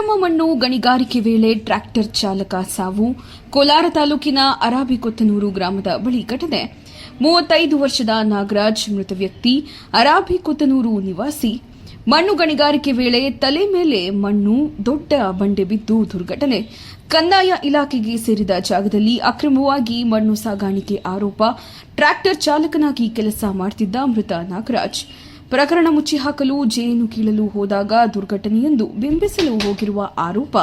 ಮಣ್ಣು ಗಣಿಗಾರಿಕೆ ವೇಳೆ ಟ್ರ್ಯಾಕ್ಟರ್ ಚಾಲಕ ಸಾವು. ಕೋಲಾರ ತಾಲೂಕಿನ ಅರಾಬಿಕೊತ್ತನೂರು ಗ್ರಾಮದ ಬಳಿ ಘಟನೆ. ಮೂವತ್ತೈದು ವರ್ಷದ ನಾಗರಾಜ್ ಮೃತ ವ್ಯಕ್ತಿ, ಅರಾಬಿಕೊತ್ತನೂರು ನಿವಾಸಿ. ಮಣ್ಣು ಗಣಿಗಾರಿಕೆ ವೇಳೆ ತಲೆ ಮೇಲೆ ಮಣ್ಣು, ದೊಡ್ಡ ಬಂಡೆ ಬಿದ್ದು ದುರ್ಘಟನೆ. ಕಂದಾಯ ಇಲಾಖೆಗೆ ಸೇರಿದ ಜಾಗದಲ್ಲಿ ಅಕ್ರಮವಾಗಿ ಮಣ್ಣು ಸಾಗಾಣಿಕೆ ಆರೋಪ. ಟ್ರ್ಯಾಕ್ಟರ್ ಚಾಲಕನಾಗಿ ಕೆಲಸ ಮಾಡುತ್ತಿದ್ದ ಮೃತ ನಾಗರಾಜ್. ಪ್ರಕರಣ ಮುಚ್ಚಿ ಹಾಕಲು ಜೇನು ಕೀಳಲು ಹೋದಾಗ ದುರ್ಘಟನೆಯೆಂದು ಬಿಂಬಿಸಲು ಹೋಗಿರುವ ಆರೋಪ.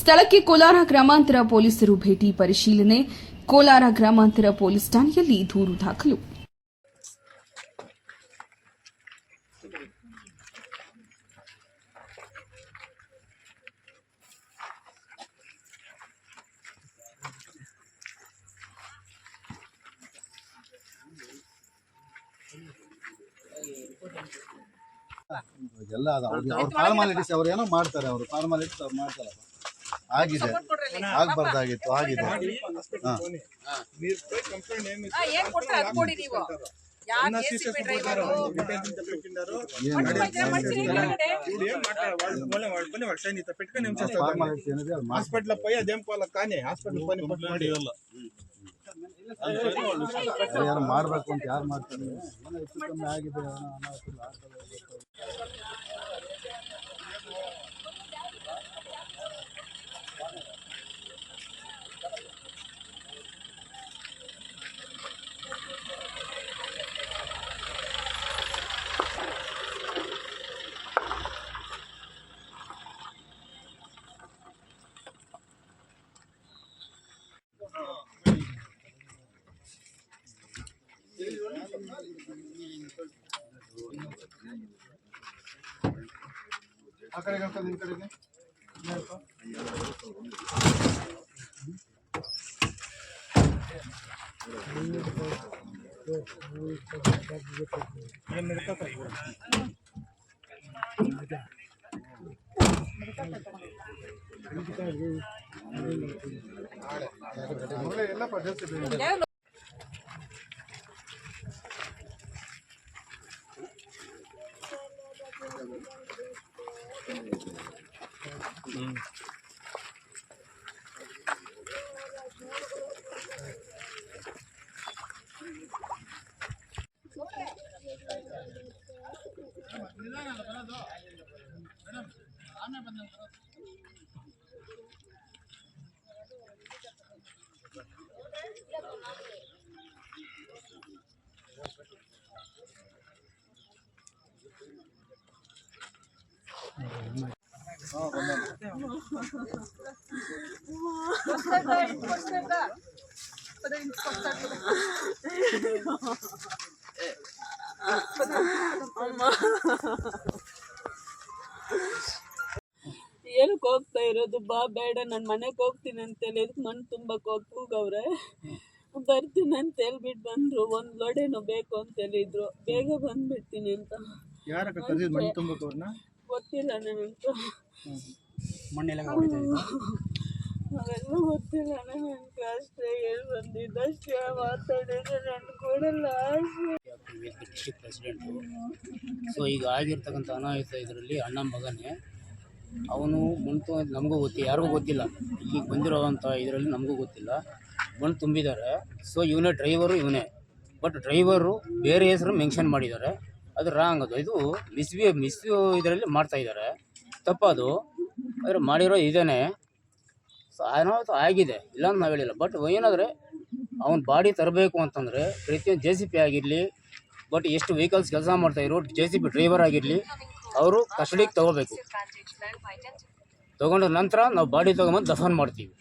ಸ್ಥಳಕ್ಕೆ ಕೋಲಾರ ಗ್ರಾಮಾಂತರ ಪೊಲೀಸರು ಭೇಟಿ ಪರಿಶೀಲನೆ. ಕೋಲಾರ ಗ್ರಾಮಾಂತರ ಪೊಲೀಸ್ ಠಾಣೆಯಲ್ಲಿ ದೂರು ದಾಖಲು. ಎಲ್ಲ ಅದು ಅವ್ರು ಅವ್ರ ಫಾರ್ಮಾಲಿಟೀಸ್ ಅವ್ರು ಏನೋ ಮಾಡ್ತಾರೆ ಅವರು ಫಾರ್ಮಾಲಿಟೀಸ್ ಅವ್ರು ಮಾಡ್ತಾರಲ್ಲ ಆಗಿದೆ ಆಗ್ಬಾರ್ದಾಗಿತ್ತು ಆಗಿದೆ ಹಾ ಏನ್ ಕೊಡ್ತಾರೆ ಅದ್ ಕೊಡಿ ನೀವು ಯಾರ್ JCB driver? ಫಾರ್ಮಾಲಿಟೀಸ್ ಏನಿದೆ ಅದು ಮಾಡಿ హాస్పిటల్ పోయి అదేం పోలే కానీ హాస్పిటల్ పని పట్టుబడి ಯಾರು ಮಾಡಬೇಕು ಅಂತ ಯಾರು ಮಾಡ್ತಾರೆ? ಆಗಿದೆ ಏನೋ ಅನಾಹುತ ಆಗ್ತದೆ. ಆ ಕಡೆಗೆ ಹಾಕೋದು, ಈ ಕಡೆಗೆ ಮೇಲ್ಕೊ. ಮೊದಲೇ ಎಲ್ಲ ಪದ್ಧತಿ ಇದೆ. ಏನಕ್ಕೆ ಹೋಗ್ತಾ ಇರೋದು? ಬಾ, ಬೇಡ, ನಾನು ಮನೆಗೆ ಹೋಗ್ತೀನಿ ಅಂತೇಳಿ ಎದಕ್ಕೆ ಮಣ್ಣು ತುಂಬಕ್ಕೆ ಹೋಗಿ ಕೂಗವ್ರೆ. ಬರ್ತೀನಿ ಅಂತ ಹೇಳ್ಬಿಟ್ಟು ಬಂದರು. ಒಂದು ಲೋಡೇನೋ ಬೇಕು ಅಂತ ಹೇಳಿದ್ರು. ಬೇಗ ಬಂದ್ಬಿಡ್ತೀನಿ ಅಂತ. ಗೊತ್ತಿಲ್ಲ ನನಗಂತೂ. ಮಣ್ಣೆಲ್ಲ ಅವೆಲ್ಲ ಗೊತ್ತಿಲ್ಲ ನನಗೆ ಅಷ್ಟೇ ಹೇಳಿ ಬಂದಿದ್ದ. ಅಷ್ಟೇ ಮಾತಾಡಿದ್ರೆ ನನ್ನ ಕೊಡಲ್ಲ. ಆಸೆ ಡಿಸ್ಟ್ರಿಕ್ಟ್ ಪ್ರೆಸಿಡೆಂಟು. ಸೊ ಈಗ ಆಗಿರ್ತಕ್ಕಂಥ ಅನಾಹುತ ಇದರಲ್ಲಿ ಅಣ್ಣ ಮಗನೇ ಅವನು ಮಣ್ಣು ನಮಗೂ ಗೊತ್ತಿಲ್ಲ ಯಾರಿಗೂ ಗೊತ್ತಿಲ್ಲ. ಇಲ್ಲಿಗೆ ಬಂದಿರೋವಂಥ ಇದರಲ್ಲಿ ನಮಗೂ ಗೊತ್ತಿಲ್ಲ. ಮಣ್ಣು ತುಂಬಿದ್ದಾರೆ. ಸೊ ಇವನೇ ಡ್ರೈವರು ಇವನೇ. ಬಟ್ ಡ್ರೈವರು ಬೇರೆ ಹೆಸರು ಮೆನ್ಷನ್ ಮಾಡಿದ್ದಾರೆ. ಅದು ರಾಂಗ್ ಅದು. ಇದು ಮಿಸ್ಬಿ ಮಿಸ್ ಇದರಲ್ಲಿ ಮಾಡ್ತಾ ಇದ್ದಾರೆ ತಪ್ಪದು. ಆದರೆ ಮಾಡಿರೋ ಇದೇನೆ. ಸೊ ಅನಾಹುತ ಆಗಿದೆ. ಇಲ್ಲ ಅಂತ ನಾವು ಹೇಳಿಲ್ಲ. ಬಟ್ ಏನಾದರೆ ಅವ್ನ ಬಾಡಿ ತರಬೇಕು ಅಂತಂದರೆ ಪ್ರತಿಯೊಂದು ಜೆ ಸಿ ಪಿ ಆಗಿರಲಿ ಬಟ್ ಎಷ್ಟು ವೆಹಿಕಲ್ಸ್ ಕೆಲಸ ಮಾಡ್ತಾಯಿರೋ ಜೆ ಸಿ ಪಿ ಡ್ರೈವರ್ ಆಗಿರಲಿ, ಅವರು ಕಸ್ಟಡಿಗೆ ತೊಗೋಬೇಕು. ತೊಗೊಂಡ ನಂತರ ನಾವು ಬಾಡಿ ತೊಗೊಂಬಂದು ದಫನ್ ಮಾಡ್ತೀವಿ.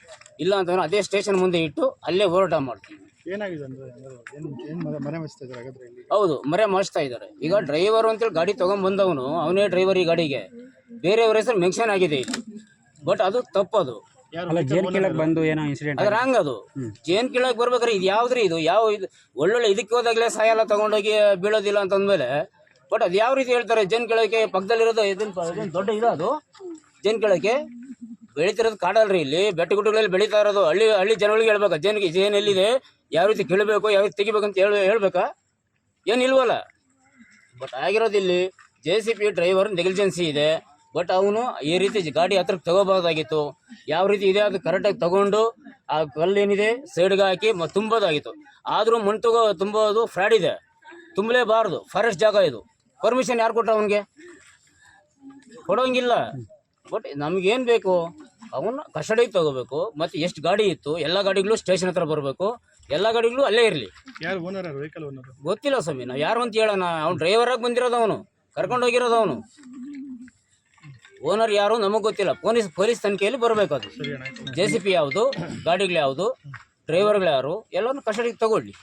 ಇಲ್ಲ ಅಂತಂದ್ರೆ ಅದೇ ಸ್ಟೇಷನ್ ಮುಂದೆ ಇಟ್ಟು ಅಲ್ಲೇ ಹೋರಾಟ ಮಾಡ್ತೀವಿ. ಏನಾಗಿದೆ ಅಂದ್ರೆ ಅಂದ್ರೆ ಏನು ಏನು ಮನೆ ಮನೆ ಮಸ್ತಾ ಇದ್ದಾರೆ ಹಾಗಾದ್ರೆ ಇಲ್ಲಿ? ಹೌದು ಮರೆ ಮಾಡಿಸ್ತಾ ಇದ್ದಾರೆ. ಈಗ ಡ್ರೈವರ್ ಅಂತೇಳಿ ಗಾಡಿ ತೊಗೊಂಬಂದವನು ಅವನೇ ಡ್ರೈವರ್ ಈ ಗಾಡಿಗೆ. ಬೇರೆಯವ್ರ ಹೆಸರು ಮೆನ್ಷನ್ ಆಗಿದೆ ಇಲ್ಲಿ. ಬಟ್ ಅದು ತಪ್ಪದು. ಯಾರು ಜೇನ್ ಕೀಳಕ್ ಬಂದು ಏನೋ ಇನ್ಸಿಡೆಂಟ್ ಅದು ರಾಂಗ್ ಅದು. ಜೇನ್ ಕೀಳಕ್ ಬರ್ಬೇಕಾದ್ರೆ ಇದು ಯಾವ್ದ್ರಿ ಇದು? ಯಾವ ಇದು? ಒಳ್ಳೊಳ್ಳೆ ಇದಕ್ಕೆ ಹೋದಾಗಲೇ ಸಾಯಲ್ಲ ತಗೊಂಡೋಗಿ ಬೀಳೋದಿಲ್ಲ ಅಂತಂದ್ಮೇಲೆ ಬಟ್ ಅದು ಯಾವ ರೀತಿ ಹೇಳ್ತಾರೆ? ಜೇನ್ ಕೀಳಕ್ಕೆ ಪಕ್ಕದಲ್ಲಿರೋದು ಇದನ್ನ ಪ- ಇದನ್ನ ದೊಡ್ಡ ಇದು ಅದು. ಜೇನ್ ಕೀಳಕ್ಕೆ ಬೆಳಿತಿರೋದು ಕಾಡಲ್ರಿ ಇಲ್ಲಿ. ಬೆಟ್ಟ ಗುಡ್ಡಗಳಲ್ಲಿ ಬೆಳೀತಾ ಇರೋದು. ಹಳ್ಳಿ ಹಳ್ಳಿ ಜನಗಳಿಗೆ ಹೇಳ್ಬೇಕು. ಜೇನ್ಗೆ ಜೇನ್ ಎಲ್ಲಿದೆ? ಯಾವ ರೀತಿ ಕೇಳಬೇಕು, ಯಾವ ರೀತಿ ತೆಗಿಬೇಕು ಅಂತ ಹೇಳ, ಹೇಳ್ಬೇಕಾ? ಏನಿಲ್ವಲ್ಲ. But ಆಗಿರೋದಿಲ್ಲಿ J C B driver negligence ಇದೆ. ಬಟ್ ಅವನು ಈ ರೀತಿ ಗಾಡಿ ಹತ್ರಕ್ಕೆ ತಗೋಬಹುದಾಗಿತ್ತು. ಯಾವ ರೀತಿ ಇದೆ ಅದು ಕರೆಕ್ಟಾಗಿ ತಗೊಂಡು ಆ ಕಲ್ಲೇನಿದೆ ಸೈಡ್ಗೆ ಹಾಕಿ ತುಂಬೋದಾಗಿತ್ತು. ಆದರೂ ಮಣ್ಣು ತಗೋ, ತುಂಬೋದು ಫ್ರಾಡ್ ಇದೆ. ತುಂಬಲೇಬಾರ್ದು. ಫಾರೆಸ್ಟ್ ಜಾಗ ಇದು. ಪರ್ಮಿಷನ್ ಯಾರು ಕೊಟ್ಟ ಅವನಿಗೆ? ಕೊಡೋಂಗಿಲ್ಲ. ಬಟ್ ನಮಗೇನು ಬೇಕು? ಅವನ್ನ ಕಸ್ಟಡಿಗೆ ತಗೋಬೇಕು ಮತ್ತೆ ಎಷ್ಟು ಗಾಡಿ ಇತ್ತು ಎಲ್ಲ ಗಾಡಿಗಳು ಸ್ಟೇಷನ್ ಹತ್ರ ಬರಬೇಕು ಎಲ್ಲ ಗಾಡಿಗಳು ಅಲ್ಲೇ ಇರಲಿ. ಯಾರು ಓನರ್ ಯಾರು ವೆಹಿಕಲ್ ಓನರ್ ಗೊತ್ತಿಲ್ಲ ಸ್ವಾಮಿ ನಾವು ಯಾರು ಅಂತ ಹೇಳೋಣ ಅವ್ನು ಡ್ರೈವರಾಗಿ ಬಂದಿರೋದು ಅವನು ಕರ್ಕೊಂಡು ಹೋಗಿರೋದು ಅವನು. ಓನರ್ ಯಾರು ನಮಗೆ ಗೊತ್ತಿಲ್ಲ ಪೊಲೀಸ್ ಪೊಲೀಸ್ ತನಿಖೆಯಲ್ಲಿ ಬರಬೇಕು ಅದು. ಜೆ ಸಿ ಪಿ ಯಾವುದು ಗಾಡಿಗಳು ಯಾವುದು ಡ್ರೈವರ್ಗಳು ಯಾರು ಎಲ್ಲನೂ ಕಸ್ಟಡಿಗೆ ತಗೊಳ್ಳಿ.